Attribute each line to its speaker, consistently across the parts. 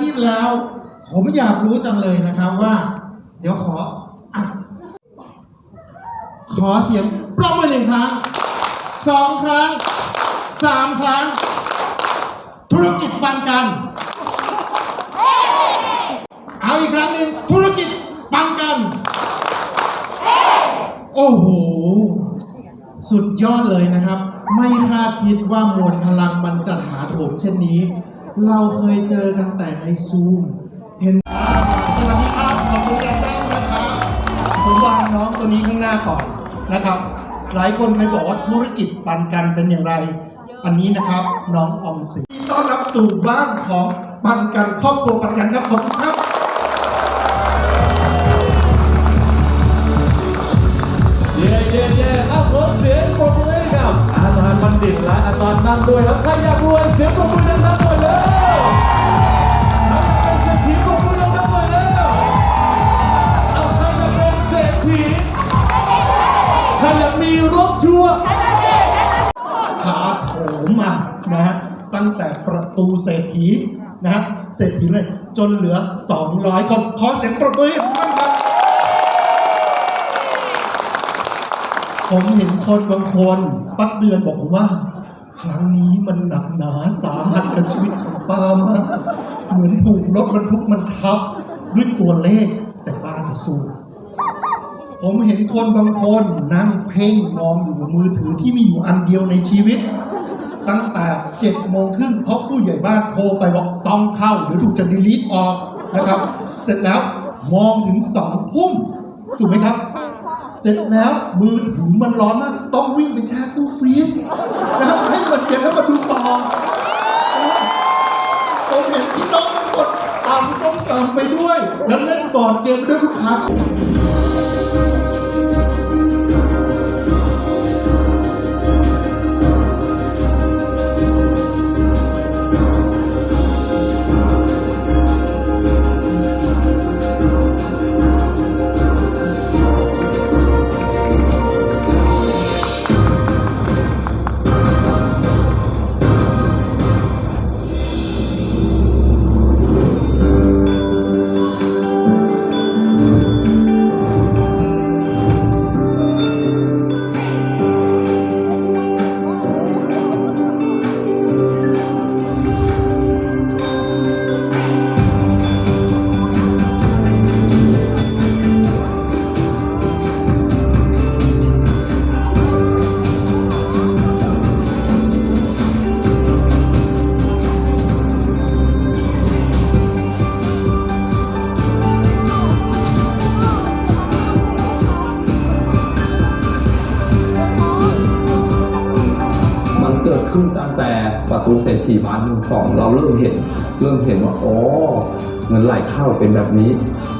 Speaker 1: ชีพแล้ว ผมอยากรู้จังเลยนะครับว่า เดี๋ยวขออขอเสียงปรบมือหนึ่งครั้งสองครั้งสามครั้ง ธุรกิจปันกัน เอาอีกครั้งหนึ่งธุรกิจปันกัน โอ้โห สุดยอดเลยนะครับ ไม่คาดคิดว่ามวลพลังมันจะถาโถมเช่นนี้ เราเคยเจอกันแต่ในซูมเห็น
Speaker 2: สวัสดีครับขอบคุณแอนด้านะครับผมวางน้องตัวนี้ข้างหน้าก่อนนะครับ หลายคนเคยบอกว่าธุรกิจปันกันเป็นอย่างไร อันนี้นะครับน้องออมสินต้อนรับสู่บ้านของปันกันครอบครัวปันกันครับขอบคุณครับ
Speaker 3: เย่เย่เย่ครับขอเสียงปรบมือให้กับอาจารย์บัณฑิตและอาจารย์นั่งด้วยครับใครอยากรวยเสียงปรบมือน่อยเลยใคร
Speaker 2: ตั้งแต่ประตูเศรษฐีนะฮะเศรษฐีเลยจนเหลือ 200คนขอเสียงปรบมือให้ทุกท่านครับ ผมเห็นคนบางคนปักเดือนบอกผมว่า ครั้งนี้มันหนักหนาสาหัสกับชีวิตของป้ามาก เหมือนถูกรถบรรทุกมันทับ ด้วยตัวเลขแต่ป้าจะสู้ผมเห็นคนบางคนนั่งเพ่งมองอยู่บนมือถือที่มีอยู่อันเดียวในชีวิต งแต่เจ็ดโมงครึ่งเพราะผู้ใหญ่บ้านโทรไปบอกต้องเข้าหรือถูกจะดีลีทออกนะครับ เสร็จแล้วมองถึงสองทุ่มถูกไหมครับ เสร็จแล้วมือถือมันร้อนมากต้องวิ่งไปแช่ตู้ฟรีซนะครับให้มันเย็นแล้วมาดูต่อผมเห็นพี่น้องบางคนตำส้มตำไปด้วย แล้วเล่นบอร์ดเกมไปด้วยลูกค้า
Speaker 4: ทีมาหนึ่งสองเราเริ่มเห็น เริ่มเห็นว่าอ๋อเงินไหลเข้าเป็นแบบนี้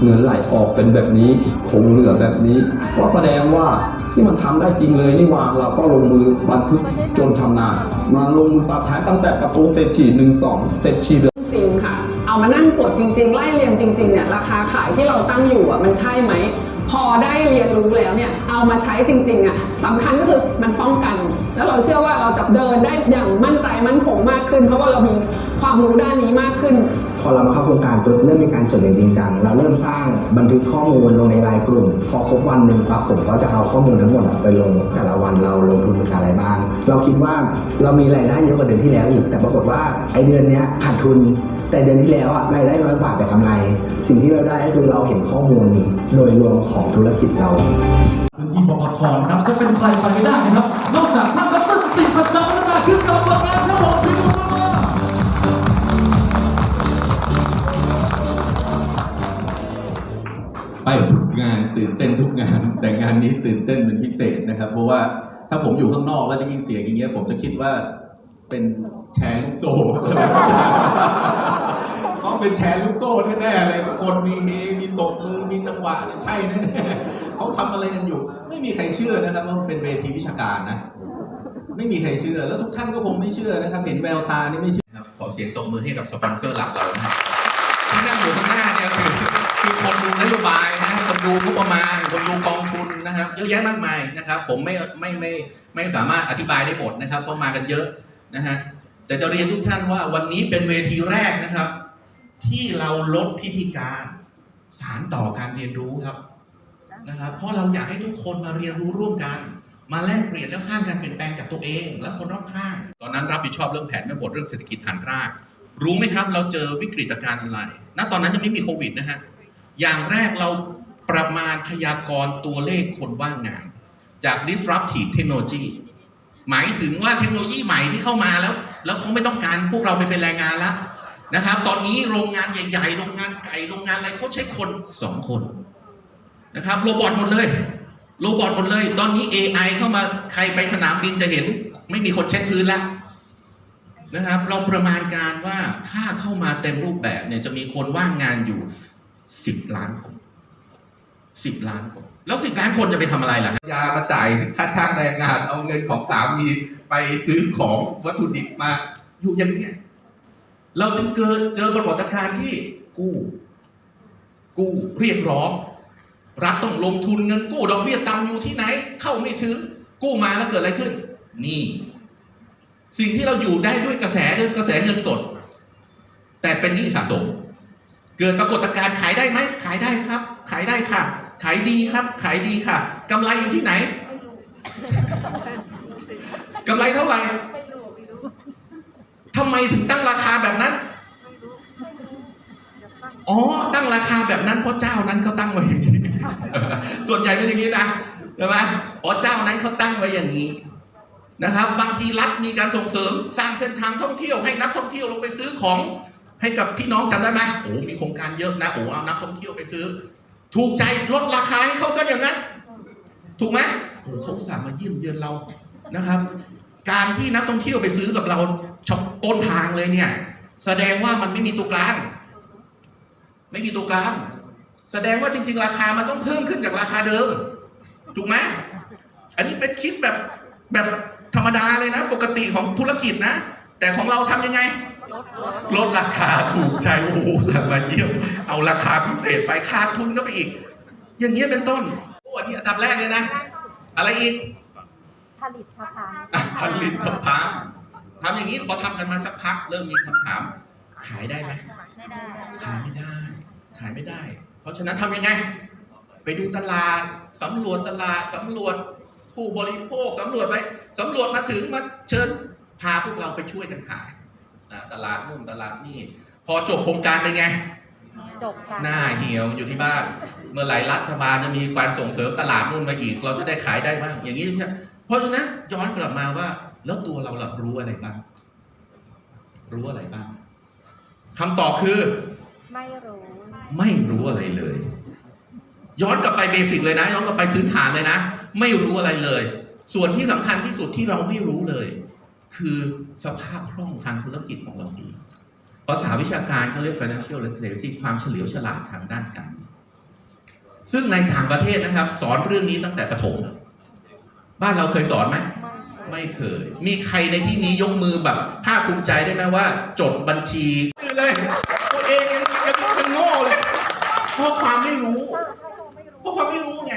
Speaker 4: เงินไหลออกเป็นแบบนี้คงเหลือแบบนี้ ก็แสดงว่าที่มันทำได้จริงเลยนี่หว่าเราก็ลงมือบันทึกจนชำนามาลงมือปรับใช้ตั้งแต่ประตูเศรษฐีหนึ่งสองเศรษฐีเหลือ
Speaker 5: จริงค่ะ เอามานั่งจดจริง ๆ ไล่เรียงจริงๆเนี่ยราคาขายที่เราตั้งอยู่อะมันใช่ไหม พอได้เรียนรู้แล้วเนี่ยเอามาใช้จริงๆอะสำคัญก็คือมันป้องกัน แล้วเราเชื่อว่าเราจะเดินได้อย่างมั่นใจมั่นคงมากขึ้น เพราะว่าเรามีความรู้ด้านนี้มากขึ้น
Speaker 6: พอเรามาเข้าโครงการปุ๊บเริ่มมีการจดอย่างจริงจังเราเริ่มสร้างบันทึกข้อมูลลงในไลน์กลุ่ม พอครบวันหนึ่งปั๊บผมก็จะเอาข้อมูลทั้งหมดไปลงแต่ละวันเราลงทุนกับอะไรบ้าง เราคิดว่าเรามีรายได้เยอะกว่าเดือนที่แล้วอีก แต่ปรากฏว่าไอเดือนนี้ขาดทุน แต่เดือนที่แล้วอะรายได้น้อยกว่าแต่กำไร สิ่งที่เราได้ก็คือเราเห็นข้อมูลโดยรวมของธุรกิจเรา
Speaker 3: พื้นที่บกทนครับจะเป็นใครไปไม่ได้นะครับ นอกจากท่านดรติสัจจาพัฒนาขึ้นกับงาน
Speaker 7: ตื่นเต้นทุกงาน แต่งานนี้ตื่นเต้นเป็นพิเศษนะครับ เพราะว่าถ้าผมอยู่ข้างนอกแล้วได้ยินเสียงอย่างเงี้ย ผมจะคิดว่าเป็นแชร์ลูกโซ่ ต้องเป็นแชร์ลูกโซ่แน่ๆเลยกดมีมีมีตบมือมีจังหวะใช่แน่ๆเขาทำอะไรกันอยู่ ไม่มีใครเชื่อนะครับว่าเป็นเวทีวิชาการนะ ไม่มีใครเชื่อ แล้วทุกท่านก็คงไม่เชื่อนะครับ เห็นแววตานี่ไม่เชื่อขอเสียงตบมือให้กับสปอนเซอร์หลักเราที่นั่งอยู่ข้างหน้าเนี่ยคือคือคนดูนโยบายนะคนดูงบประ มาณคนดูกองทุนนะครับ เยอะแยะมากมายนะครับ ผมไม่ไม่ไม่ไม่สามารถอธิบายได้หมดนะครับเพราะมากันเยอะนะฮะแต่จะเรียนทุกท่านว่าวันนี้เป็นเวทีแรกนะครับ ที่เราลดพิธีการสารต่อการเรียนรู้ครับนะครับ เพราะเราอยากให้ทุกคนมาเรียนรู้ร่วมกัน มาแลกเปลี่ยนและสร้างการเปลี่ยนแปลงจากตัวเอง และคนรอบข้าง ตอนนั้นรับผิดชอบเรื่องแผนแม่บทเรื่องเศรษฐกิจฐานราก รู้ไหมครับ เราเจอวิกฤตการณ์อะไรณตอนนั้นยังไม่มีโควิดนะฮะอย่างแรกเรา ประมาณพยากรณ์ตัวเลขคนว่างงาน จาก disruptive technology หมายถึงว่าเทคโนโลยีใหม่ที่เข้ามาแล้ว แล้วเขาไม่ต้องการพวกเราไปเป็นแรงงานแล้วนะครับ ตอนนี้โรงงานใหญ่ๆ โรงงานไก่ โรงงานอะไรเขาใช้คนสองคนนะครับ โรบอทหมดเลย โรบอทหมดเลย ตอนนี้ AI เข้ามาใครไปสนามบินจะเห็น ไม่มีคนเช็ดพื้นแล้วนะครับ เราประมาณการว่าถ้าเข้ามาเต็มรูปแบบเนี่ยจะมีคนว่างงานอยู่สิบล้านคน สิบล้านคน แล้วสิบล้านคนจะไปทำอะไรล่ะยามาจ่ายค่าจ้างแรงงาน เอาเงินของสามีไปซื้อของวัตถุดิบมา อยู่อย่างเนี้ยเราจึงเกิดเจอปรากฏการณ์ที่กู้กู้เรียกร้อง รัฐต้องลงทุนเงินกู้ดอกเบี้ยต่ำอยู่ที่ไหน เข้าไม่ถึง กู้มาแล้วเกิดอะไรขึ้น นี่ สิ่งที่เราอยู่ได้ด้วยกระแสคือกระแสเงินสด แต่เป็นหนี้สะสม เกิดปรากฏการณ์ขายได้ไหมขายได้ครับ ขายได้ค่ะ ขายดีครับ ขายดีค่ะกำไรอยู่ที่ไหนกำไรเท่าไหร่ทำไมถึงตั้งราคาแบบนั้น อ๋อ ตั้งราคาแบบนั้นเพราะเจ้านั้นเขาตั้งไว้อย่างนี้ ส่วนใหญ่เป็นอย่างนี้นะใช่ไหมอ๋อเจ้านั้นเขาตั้งไว้อย่างนี้นะครับ บางทีรัฐมีการส่งเสริมสร้างเส้นทางท่องเที่ยวให้นักท่องเที่ยวลงไปซื้อของให้กับพี่น้องจำได้ไหมโอ้มีโครงการเยอะนะโอ้เอานักท่องเที่ยวไปซื้อ ถูกใจลดราคาให้เขาซะอย่างนั้น ถูกไหมโอ้เขาสามมาเยี่ยมเยือนเรานะครับ การที่นักท่องเที่ยวไปซื้อกับเราช็อปต้นทางเลยเนี่ย แสดงว่ามันไม่มีตัวกลาง ไม่มีตัวกลาง แสดงว่าจริง ๆ ราคามันต้องเพิ่มขึ้นจากราคาเดิม ถูกไหมอันนี้เป็นคิดแบบแบบธรรมดาเลยนะ ปกติของธุรกิจนะ แต่ของเราทำยังไง ลดราคาถูกใจโอ้โหสั่งมาเยี่ยมเอาราคาพิเศษไปขาดทุนก็ไปอีก อย่างเงี้ยเป็นต้นโอ้อันนี้อันดับแรกเลยนะ อะไรอีก
Speaker 8: ผลิตภัณฑ์
Speaker 7: ผลิตภัณฑ์ทำอย่างนี้พอทำกันมาสักพัก เริ่มมีคำถาม ขายได้ไหม
Speaker 8: ไม่ได้
Speaker 7: ขายไม่ได้ ขายไม่ได้ เพราะฉะนั้นทำยังไง ไปดูตลาดสำรวจตลาดสำรวจผู้บริโภคสำรวจไปสำรวจมาถึงมาเชิญพาพวกเราไปช่วยกันขาย อะตลาดนู่นตลาดนี่ พอจบโครงการเป็นไง
Speaker 8: จบกัน
Speaker 7: หน้าเหี่ยวอยู่ที่บ้าน เมื่อไหร่รัฐบาลจะมีการส่งเสริมตลาดนู่นมาอีก เราจะได้ขายได้บ้าง อย่างนี้ใช่ไหมเพราะฉะนั้นย้อนกลับมาว่า แล้วตัวเราล่ะรู้อะไรบ้าง รู้อะไรบ้างคำตอบคือ
Speaker 8: ไม่รู้
Speaker 7: ไม่รู้อะไรเลย ย้อนกลับไปเบสิกเลยนะ ย้อนกลับไปพื้นฐานเลยนะ ไม่รู้อะไรเลย ส่วนที่สำคัญที่สุดที่เราไม่รู้เลย คือสภาพคล่องทางธุรกิจของเราเองภาษาวิชาการเขาเรียก financial literacy ความเฉลียวฉลาดทางด้านการเงินซึ่งในต่างประเทศนะครับ สอนเรื่องนี้ตั้งแต่ประถม บ้านเราเคยสอนไหม ไม่เคย มีใครในที่นี้ยกมือแบบภาคภูมิใจได้ไหมว่า จดบัญชีคือเลย ตัวเองยังยังยังโง่เลยเพราะความไม่รู้เพราะความไม่รู้ไง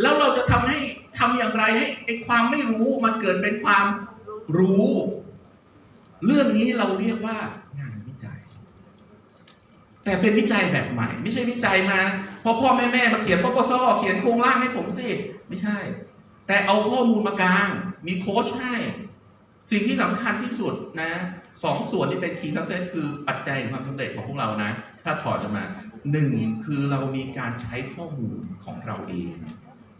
Speaker 7: แล้วเราจะทำให้ทำอย่างไรให้ไอ้ความไม่รู้มันเกิดเป็นความ รู้ เรื่องนี้เราเรียกว่างานวิจัย แต่เป็นวิจัยแบบใหม่ ไม่ใช่วิจัยมาพอพ่อแม่แม่มาเขียนปปสเขียนโครงร่างให้ผมสิ ไม่ใช่ แต่เอาข้อมูลมากลาง มีโค้ชให้ สิ่งที่สำคัญที่สุดนะสองส่วนที่เป็น key success คือปัจจัยความสำเร็จของพวกเรานะ ถ้าถอดออกมาหนึ่งคือเรามีการใช้ข้อมูลของเราเอง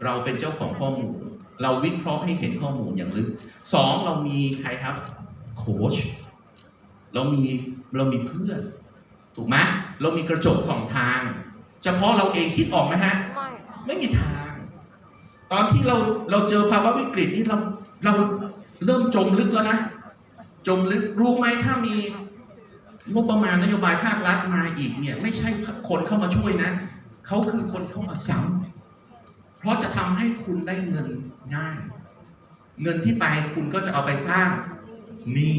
Speaker 7: เราเป็นเจ้าของข้อมูล เราวิเคราะห์ให้เห็นข้อมูลอย่างลึกสองเรามีใครครับโค้ชเรามีเรามีเพื่อน ถูกไหมเรามีกระจกสองทาง เฉพาะเราเองคิดออกไหมฮะ
Speaker 8: ไม่
Speaker 7: ไม่มีทาง ตอนที่เราเราเจอภาวะวิกฤตนี่เราเราเริ่มจมลึกแล้วนะ จมลึกรู้ไหมถ้ามีงบประมาณนโยบายภาครัฐมาอีกเนี่ย ไม่ใช่คนเข้ามาช่วยนะเขาคือคนเข้ามาซ้ำ เพราะจะทำให้คุณได้เงินง่าย เงินที่ไปคุณก็จะเอาไปสร้างหนี้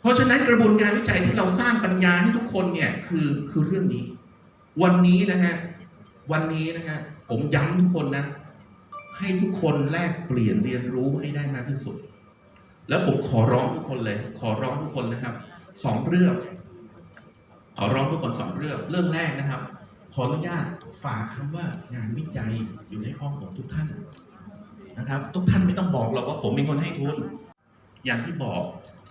Speaker 7: เพราะฉะนั้นกระบวนการวิจัยที่เราสร้างปัญญาให้ทุกคนเนี่ยคือคือเรื่องนี้ วันนี้นะฮะวันนี้นะฮะผมย้ำทุกคนนะ ให้ทุกคนแลกเปลี่ยนเรียนรู้ให้ได้มากที่สุด แล้วผมขอร้องทุกคนเลย ขอร้องทุกคนนะครับสองเรื่อง ขอร้องทุกคนสองเรื่อง เรื่องแรกนะครับ ขออนุญาตฝากคำว่างานวิจัยอยู่ในห้องของทุกท่านนะครับ ทุกท่านไม่ต้องบอกเราว่าผมเป็นคนให้ทุน อย่างที่บอก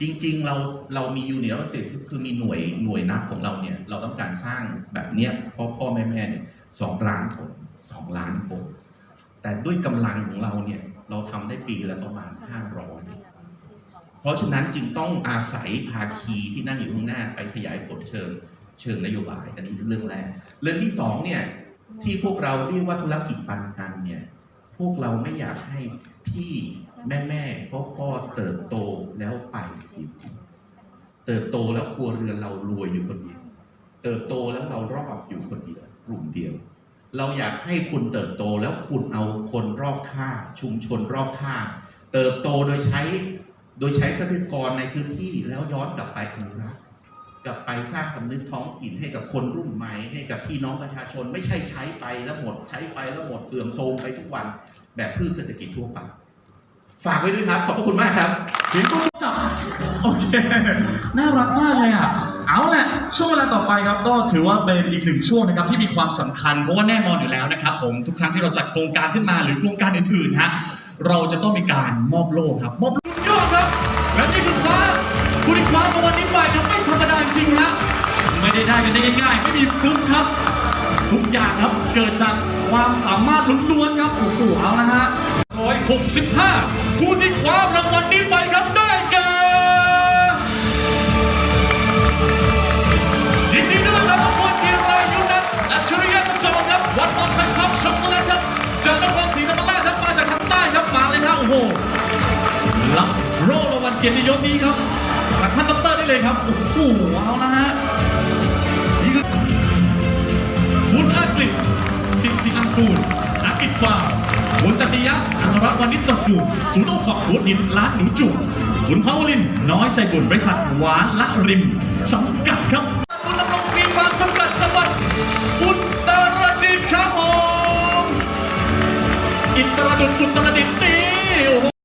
Speaker 7: จริง ๆ เราเรามียูนิเวอร์ซิตี้คือมีหน่วยหน่วยนับของเราเนี่ย เราต้องการสร้างแบบเนี้ยพ่อพ่อแม่แม่เนี่ยสองล้านคนสองล้านคน แต่ด้วยกำลังของเราเนี่ย เราทำได้ปีละประมาณห้าร้อยเพราะฉะนั้นจึงต้องอาศัยภาคีที่นั่งอยู่ข้างหน้าไปขยายผลเชิง เชิงนโยบายอันนี้เรื่องแรก เรื่องที่สองเนี่ยที่พวกเราเรียกว่าธุรกิจปันกันเนี่ยพวกเราไม่อยากให้ที่แม่แม่พ่อพ่อเติบโตแล้วไปอยู่เติบโตแล้วครัวเรือนเรารวยอยู่คนเดียว เติบโตแล้วเรารอดอยู่คนเดียวกลุ่มเดียว เราอยากให้คุณเติบโตแล้วคุณเอาคนรอบข้างชุมชนรอบข้างเติบโตโดยใช้โดยใช้ทรัพยากรในพื้นที่แล้วย้อนกลับไปอนุรักษ์ กลับไปสร้างสำนึกท้องถิ่นให้กับคนรุ่นใหม่ ให้กับพี่น้องประชาชน ไม่ใช่ใช้ไปแล้วหมด ใช้ไปแล้วหมดเสื่อมโทรมไปทุกวันแบบพืชเศรษฐกิจทั่วไปฝากไว้ด้วยครับ ขอบพระคุณมากครับ
Speaker 3: เสียงก็จับโอเค น่ารักมากเลยอะ เอาแหละช่วงเวลาต่อไปครับ ก็ถือว่าเป็นอีกหนึ่งช่วงนะครับ ที่มีความสำคัญ เพราะว่าแน่นอนอยู่แล้วนะครับ ผมทุกครั้งที่เราจัดโครงการขึ้นมาหรือโครงการอื่นๆฮะเราจะต้องมีการมอบโล่ครับมอบลูกยอดครับ ไม่ได้กันได้ง่ายๆไม่มีฟลุกครับ ทุกอย่างครับเกิดจากความสามารถล้วนๆครับโอ้โหเอาละฮะ165ผู้ที่คว้ารางวัลนี้ไปครับได้แก่ยินดีด้วยครับคุณจิรายุนัทอัจฉริยะจงครับวัดมอนชันครับช็อกโกแลตครับจากนครศรีธรรมราชครับมาจากทางใต้ครับมาเลยครับโอ้โหรับโล่รางวัลเกียรติยศนี้ครับ จากท่านดอกเตอรได้เลยครับ โอ้โหเอาละฮะ นี่คือคุณอากฤษสิงสิอังกูลอากิจฟาคุณตติยะอัครวณิชตระกูลศูนย์โอท็อปหัวหินร้านหนูจุกคุณพาวลิน น้อยใจบุญบริษัทหวานละริมจำกัดครับคุณดำรงมีฟาร์มจำกัดจังหวัดอุตรดิตถ์ครับผมอิตรดุษอุตรดิตถ์นี่โอ้โห